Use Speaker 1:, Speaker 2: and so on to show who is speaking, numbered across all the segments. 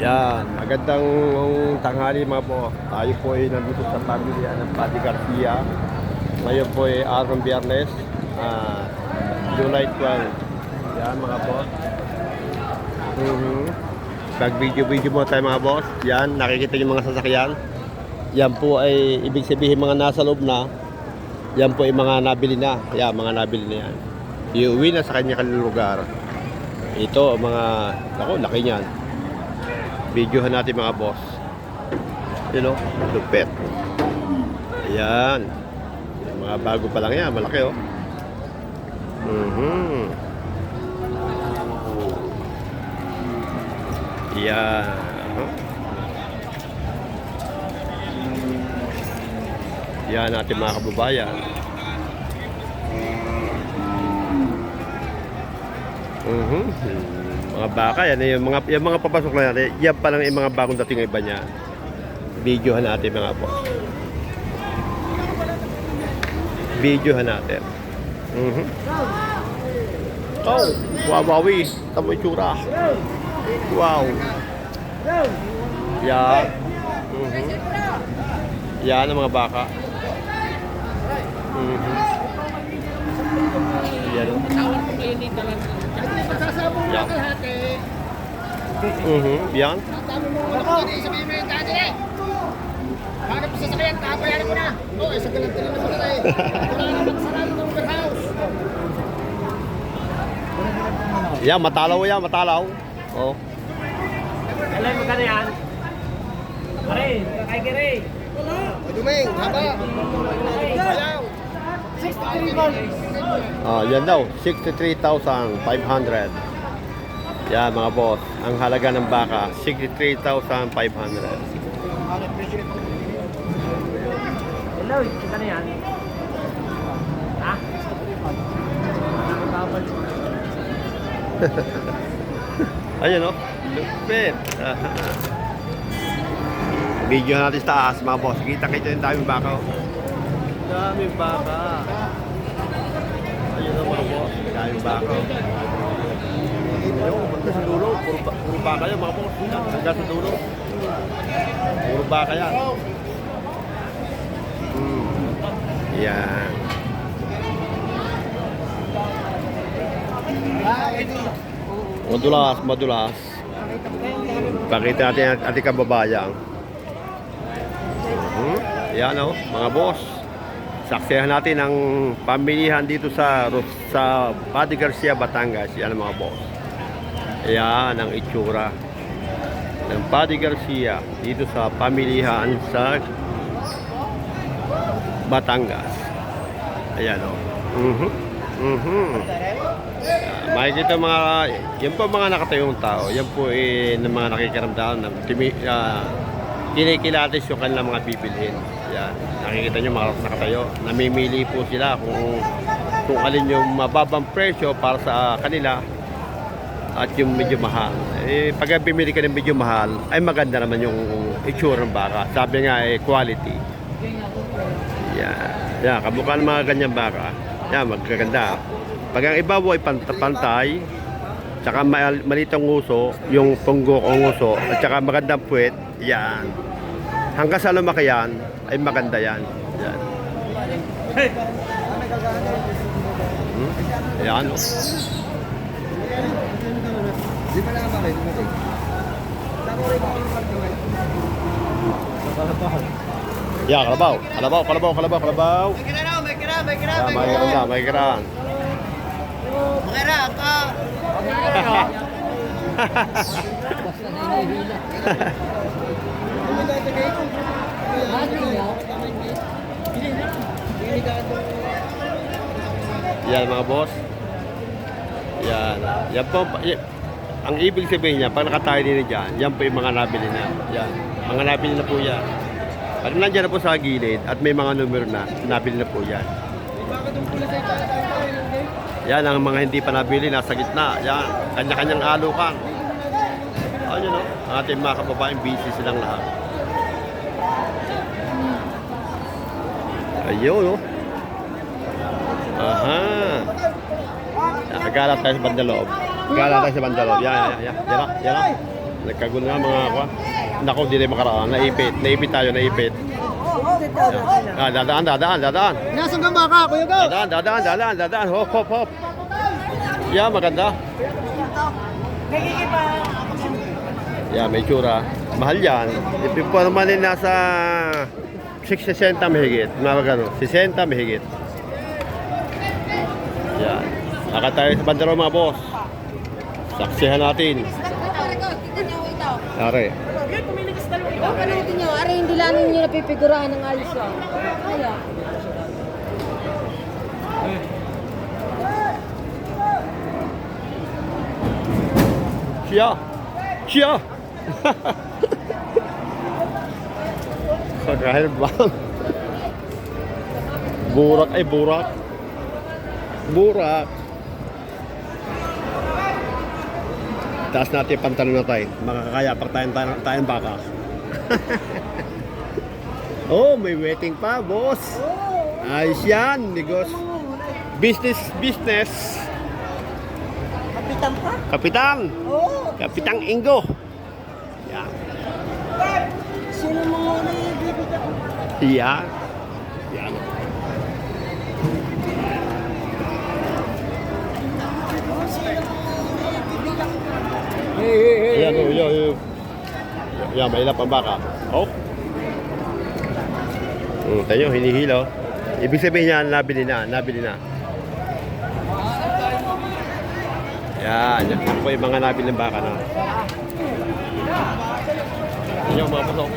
Speaker 1: Yan, magandang tanghali mga po. Tayo po ay nandito sa pamilya ng Pati Garcia. Ngayon po ay araw biyernes, ah, July 12. Yan mga boss. Mhm. Pag-video-video mo tayo mga boss. Yan, nakikita yung mga sasakyan. Yan po ay ibig sabihin mga nasa loob na. Yan po ay mga nabili na. Yan, mga nabili na yan. Iuwi na sa kanya-kanyang lugar. Ito, mga, ako, laki niyan. Videohan natin mga boss. Yun o, lupet. Ayan. Mga bago pa lang yan, malaki oh. Mhm. Yan. Yan natin mga kababayan. Mhm. Mga baka yan yung mga yung mga papasok na natin. Yan pa lang yung mga bagong dating ng iba niya. Videohan natin mga boss. Videohan natin. Mhm. Oh, wawawi. Tamo itsura. Wow. Yan. Mhm. Yan ang mga baka. Mhm. Yan. Yan. Mhm. Yan.
Speaker 2: Hanap sa sakyan, kakabayaran ko na. Oo, isa ka lang talaga naman tayo. Wala naman sarado ng warehouse.
Speaker 1: Yan, matalaw yan, matalaw. Oh.
Speaker 3: Alam mo ka yan? Pare, kay Gere.
Speaker 2: Duming, haba. Ayaw.
Speaker 3: 63 months.
Speaker 1: Ah, yan daw, 63,500. Yan mga boss, ang halaga ng baka, 63,500.
Speaker 3: Hello, kita na yan. Ha?
Speaker 1: Ayun oh, lupit. Video natin sa taas mga boss, kita kita yung daming baka oh. Daming baka. Oh daming baka oh. Ayun, hanggang sa dulo, puro, ba- puro baka yan mga boss. Hanggang sa dulo. Puro baka yan. Hmm. Yan. Madulas, madulas. Pakita natin ating kababayan. Hmm? Yan o, mga boss. Saksihan natin ang pamilihan dito sa sa Padre Garcia, Batangas. Yan mga boss. Yan ang itsura ng Padre Garcia dito sa pamilihan sa Batangas. Ayan o. Mhm. Mhm. Ah, makikita mga, yan po mga nakatayong tao, yan po eh, ng mga nakikiramdaman ng timi, uh, kinikilatis yung kanilang mga bibilhin. Yan, nakikita nyo mga nakatayo, namimili po sila kung kung alin yung mababang presyo para sa kanila at yung medyo mahal. Eh, pag bimili ka ng medyo mahal, ay maganda naman yung itsura ng baka. Sabi nga eh, quality. Yan. Yan, kamukha ng mga ganyan baka. Yan, magkaganda. Pag ang iba ay pant- pantay, tsaka mal- maliit ang nguso, yung punggo o nguso, at tsaka magandang puwet, yan. Hanggang sa lumaki yan, ay maganda yan. Yan. Hmm? Yan, oh.
Speaker 2: Di ba naman kayo?
Speaker 1: Yan, kalabaw. Kalabaw, kalabaw, kalabaw, kalabaw.
Speaker 2: May kira may kira, may kira,
Speaker 1: Yan,
Speaker 2: may kira.
Speaker 1: may kiraan.
Speaker 2: May kira, ka.
Speaker 1: Yan mga boss. Yan. Yan po. ang ibig sabihin niya, pag nakatayo din dyan, yan po yung mga nabili na. Yan. Mga nabili na po yan. Pag nandiyan na po sa gilid at may mga numero na, nabili na po yan. Yan ang mga hindi pa nabili, nasa gitna. Yan. Kanya-kanyang alukan. Ano no? Ang ating mga kababaeng busy silang lahat. Ayun, no? Aha. Gala tayo sa bandaloob. Gala tayo sa bandaloob. Yan, yan, yan. Yan, yan. Nagkagulo nga mga kwa. Nako, di na makaraan. Naipit. Naipit tayo, naipit. Ah, dadaan, dadaan, dadaan.
Speaker 2: Nasaan kang baka, Kuya Go?
Speaker 1: Dadaan, dadaan, dadaan, dadaan. Hop, hop, hop. Yeah, maganda. Yeah, may tsura. Mahal yan. Ipiporma din nasa 60 mahigit. Mga gano, 60 mahigit. Yan. Aka tayo sa bandero mga boss. Saksihan natin.
Speaker 4: Tignan niyo ito.
Speaker 1: Are.
Speaker 4: Oh, panutin niyo. Aray, hindi lang ninyo napipigurahan ng ayos ah. Kaya.
Speaker 1: Siya. Siya. Kagahil ba? Burak ay burak. Burak. Taas natin yung na tayo. Makakaya pag tayong, tayong baka. oh, may waiting pa, boss. Ayos yan, negos. Business, business.
Speaker 2: Kapitan pa?
Speaker 1: Kapitan.
Speaker 2: Oo.
Speaker 1: Kapitang Ingo. Yan.
Speaker 2: Sino mo muna yung bibigyan?
Speaker 1: Yan. Yan.
Speaker 2: Hey, hey, hey.
Speaker 1: Yan, oh, yan, yan. Ilang pang baka. Oh. Hmm, tayo, hinihilo. Ibig sabihin niya, nabili na, nabili na. Yan, yan po yung mga nabili ng baka na. Yan mga puso. Oh,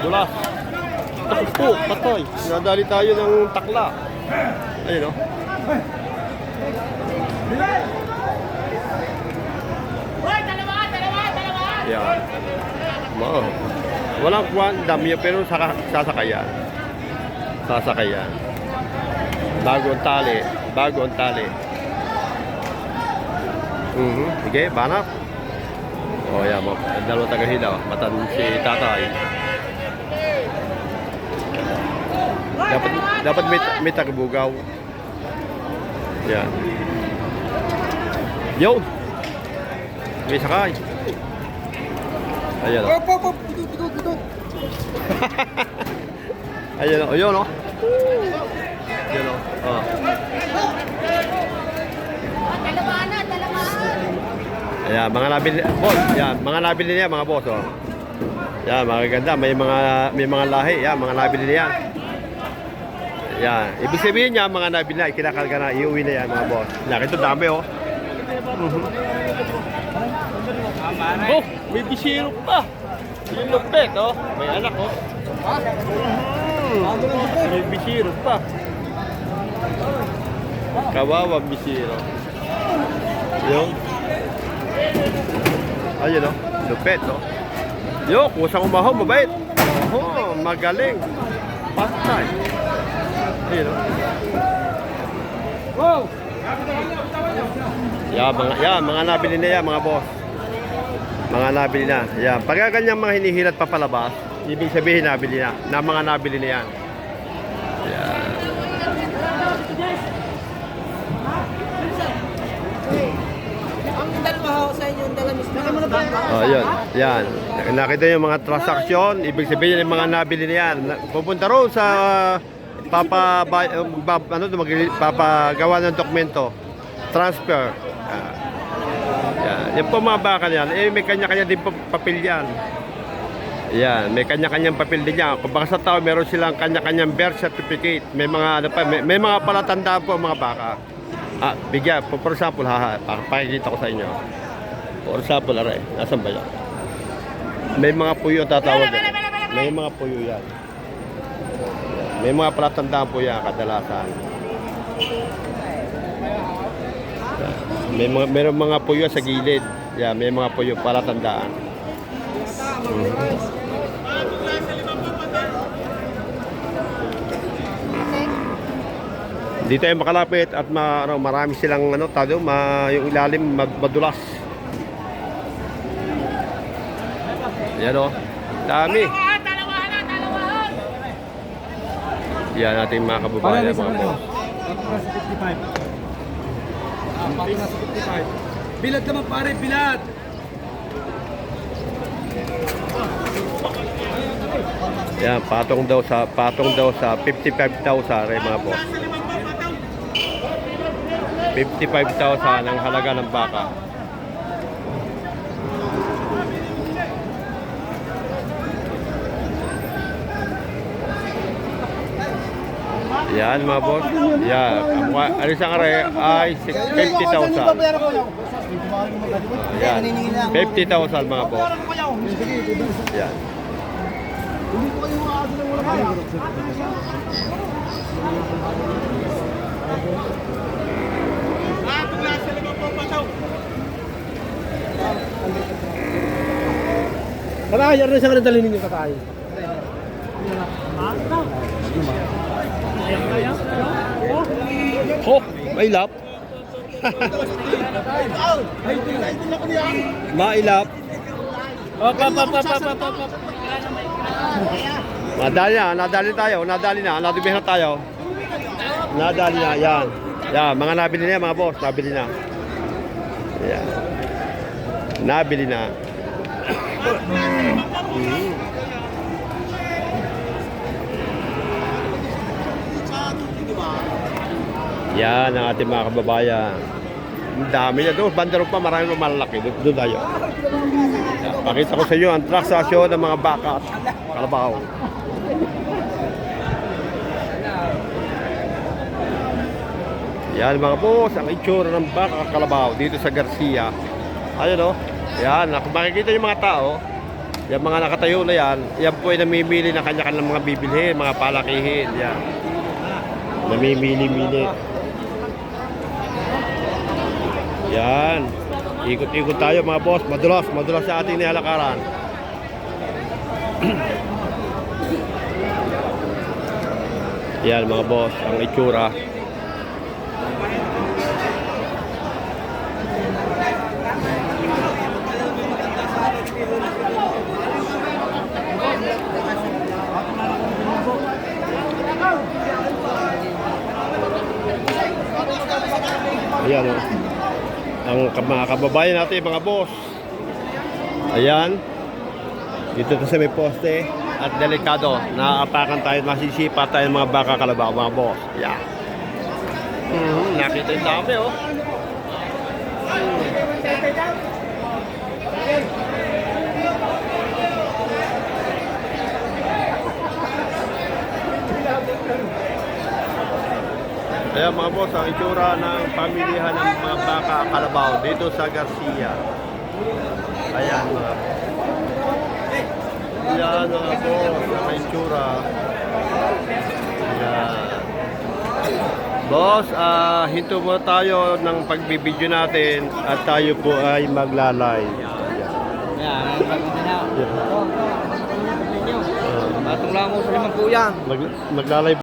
Speaker 1: dulas. Tapos po, patoy. Nadali tayo ng takla. Ayun, oh. Yan. Wow. Walang kwan, dami pero saka, sasakayan. Sasakayan. Bago ang tali. Bago ang tali. Mhm. Sige, banap. Oh, yan mo. Dalawa taga hilaw. Matan si tatay. Dapat dapat may, may tagabugaw. Yan. Yo! May sakay. Ayan o.
Speaker 2: Op, op, op. Putut, putut, putut.
Speaker 1: Ayan o. Ayun o. Ayan o. Oh.
Speaker 4: Na, dalawa.
Speaker 1: Ayan, mga nabili, boss, yan, mga nabili niya, mga boss, oh. Yan, mga ganda, may mga, may mga lahi, yan, mga nabili niya. Yan, ibig sabihin niya, mga nabili na, kinakarga na, iuwi na yan, mga boss. Yan, ito dami, oh. Mhm. Oh, may bisiro pa. Yung lupet, oh. May anak, oh. Mhm. May bisiro pa. Kawawa bisiro. Yung Ayun o, lupet o. Yo, kusang umahaw, mabait. Oh, magaling. Patay. Ayun o.
Speaker 2: Wow.
Speaker 1: Yeah, mga, yeah, mga nabili na yan, mga boss. Mga nabili na. Yan. Pagka ganyang mga hinihilat pa palabas, ibig sabihin nabili na. Na mga nabili na yan. Yan.
Speaker 2: Ba?
Speaker 1: Oh, yun. Yan. Nakita niyo yung mga transaksyon, ibig sabihin yung mga nabili na yan. Na- Pupunta roon sa papa ba, ba, ano mag, papagawa ng dokumento. Transfer. Ah. yan. Yan po mga yan. Eh, may kanya-kanya din pa- papel yan. Yan, may kanya-kanyang papel din yan. Kung baka sa tao, meron silang kanya-kanyang birth certificate. May mga ano pa, may, may mga palatandaan po mga baka. Ah, bigyan. For, for example, ha, ha, pakikita ko sa inyo. For example, aray, nasan ba yan? May mga puyo tatawag. yan. May mga puyo yan. May mga palatandaan po yan kadalasan. May mga meron mga puyo sa gilid. Yan, may mga puyo palatandaan. Mhm. Dito ay makalapit at ma, ano, marami silang ano, tado, ma, yung ilalim mad- madulas. Yan o. Dami. Yan natin mga kababayan. Mga Bato na sa 55.
Speaker 5: Bilad naman pare, bilad!
Speaker 1: Yan, patong daw sa patong daw sa 55,000 eh mga boss. 55,000 ang halaga ng baka. Yan mga boss. Yan. Alis ang are ay 50,000. Yan. 50,000 mga boss. Yan.
Speaker 3: Kalahayar na siya ka nadali ninyo katay.
Speaker 1: Oh, may lap. Mailap.
Speaker 3: Op, op, op, op, op, op.
Speaker 1: Nadali na, nadali tayo, nadali na, nadubihan na tayo. Nadali na, yan. Yan, mga nabili na yan, mga boss, nabili na. Yan. Nabili na. Mm. Yan ang ating mga kababayan. Ang dami na doon. Bandaro pa, marami pa malalaki. Doon, tayo. Pakita ko sa inyo ang transaksyon ng mga baka at kalabaw. Yan mga boss, ang itsura ng baka at kalabaw dito sa Garcia. Ayun o. Yan, kung makikita yung mga tao, yung mga nakatayo na yan, yan po ay namimili ng kanya-kanyang mga bibilhin, mga palakihin. Yan. Namimili-mili. Yan. Ikot-ikot tayo mga boss. Madulas, madulas sa ating nilalakaran. Yan mga boss, ang itsura. Ayan o. Ang mga kababayan natin, mga boss. Ayan. Dito to sa may poste. At delikado. Naaapakan tayo, masisipa tayo mga baka kalabaw, mga boss. Ayan. Mhm, nakita yung dami oh. Ayan mga boss, ang itsura ng pamilihan ng mga baka kalabaw dito sa Garcia. Ayan mga Ayan mga boss, ang itsura. Ayan. Boss, ah hinto muna tayo ng pagbibideo natin at tayo po ay maglalay.
Speaker 2: Yan, maganda na.
Speaker 1: Ayan.
Speaker 2: Batong lang mo sa limang yan.
Speaker 1: Mag, maglalay